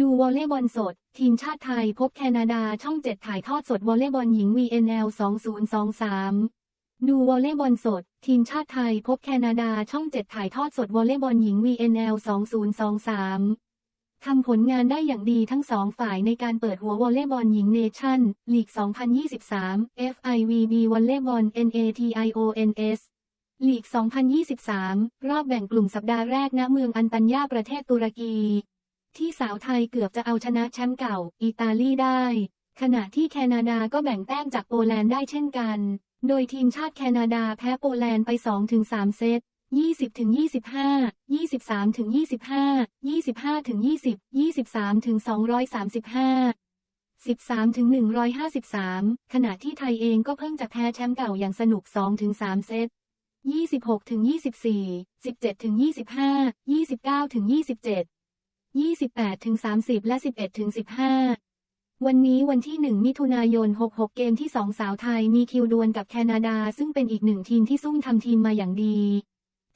ดูวอลเลย์บอลสด ทีมชาติไทยพบแคนาดาช่อง7ถ่ายทอดสดวอลเลย์บอลหญิง VNL 2023 ดูวอลเลย์บอลสด ทีมชาติไทยพบแคนาดาช่อง7ถ่ายทอดสดวอลเลย์บอลหญิง VNL 2023 ทำผลงานได้อย่างดีทั้งสองฝ่ายในการเปิดหัววอลเลย์บอลหญิงเนชั่นลีก 2023 FIVB วอลเลย์บอล NATIONS ลีก 2023 รอบแบ่งกลุ่มสัปดาห์แรกณเมืองอันตัญญาประเทศตุรกี ที่สาวไทยเกือบจะเอาชนะแชมป์เก่า อิตาลีได้ ขณะที่แคนาดาก็แบ่งแต้มจากโปแลนด์ได้เช่นกัน โดยทีมชาติแคนาดาแพ้โปแลนด์ไป 2-3 เซต20ถึง25 23ถึง25 25ถึง20 23ถึง235 13ถึง153 ขณะที่ไทยเองก็เพิ่งจะแพ้แชมป์เก่าอย่างสนุก2ถึง3เซต26ถึง24 17ถึง25 29ถึง27 28ถึง30 และ 11ถึง15 วันนี้วันที่ 1 มิถุนายน 66 เกมที่ 2 สาวไทยมีคิวดวลกับแคนาดา ซึ่งเป็นอีกหนึ่งทีมที่ซุ่มทำทีมมาอย่างดี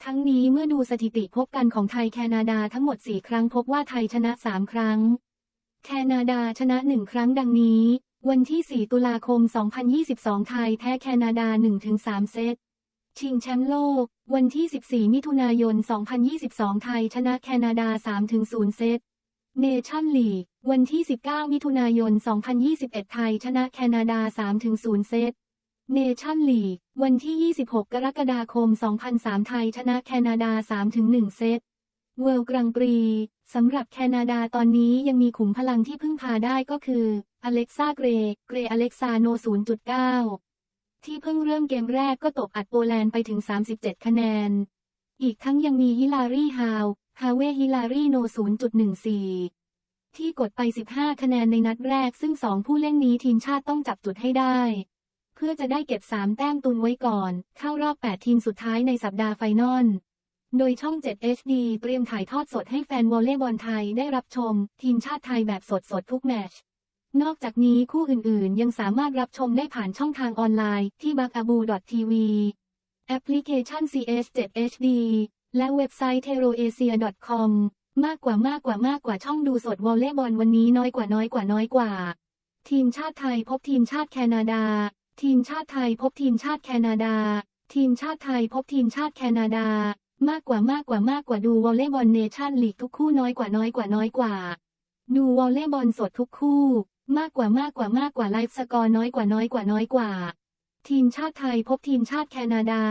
ทั้งนี้เมื่อดูสถิติพบกันของไทยแคนาดาทั้งหมด 4 ครั้งพบว่าไทยชนะ 3 ครั้ง แคนาดาชนะ 1 ครั้งดังนี้ วันที่ 4 ตุลาคม 2022 ไทยแพ้แคนาดา 1-3 เซต ชิงแชมป์โลก วันที่ 14 มิถุนายน 2022 ไทยชนะแคนาดา 3-0 เซต เนชั่นลีก วันที่ 19 มิถุนายน 2021 ไทยชนะแคนาดา 3-0 เซต เนชั่นลีก วันที่ 26 กรกฎาคม 2003 ไทยชนะแคนาดา 3-1 เซต เวิลด์กรังปรีสำหรับแคนาดาตอนนี้ยังมีขุมพลังที่พึ่งพาได้ก็คือ อเล็กซาเกร เกรอเล็กซาโน 0.9 ที่เพิ่งเริ่มเกมแรกก็ตกอัดโปแลนด์ไปถึง 37 คะแนน อีกทั้งยังมีฮิลารีฮาว ฮาเวฮิลารีโน 0.14 ที่กดไป 15 คะแนนในนัดแรกซึ่ง 2 ผู้เล่นนี้ทีมชาติต้องจับจุดให้ได้ เพื่อจะได้เก็บ 3 แต้มตุนไว้ก่อน เข้ารอบ 8 ทีมสุดท้ายในสัปดาห์ไฟนอลโดยช่อง 7 HD เตรียมถ่ายทอดสดให้แฟนวอลเลย์บอลไทยได้รับชม ทีมชาติไทยแบบสดสดๆทุกแมตช์ นอกจากนี้คู่อื่นๆ ยังสามารถรับชมได้ผ่านช่องทางออนไลน์ที่ b a k a b u TV แอปพลิเคชัน CS7 HD และเว็บไซต์ teroasia.com มากกว่ามากกว่ามากกว่าช่องดูสดวอลเลย์บอลวันนี้น้อยกว่าน้อยกว่าน้อยกว่า ทีมชาติไทยพบทีมชาติแคนาดา ทีมชาติไทยพบทีมชาติแคนาดา ทีมชาติไทยพบทีมชาติแคนาดา มากกว่ามากกว่ามากกว่าดูวอลเลย์บอลเนชั่นลีกทุกคู่น้อยกว่าน้อยกว่าน้อยกว่า ดูวอลเลย์บอลสดทุกคู่ มากกว่ามากกว่ามากกว่าไลฟ์สกอร์น้อยกว่าน้อยกว่าน้อยกว่า ทีมชาติไทยพบทีมชาติแคนาดา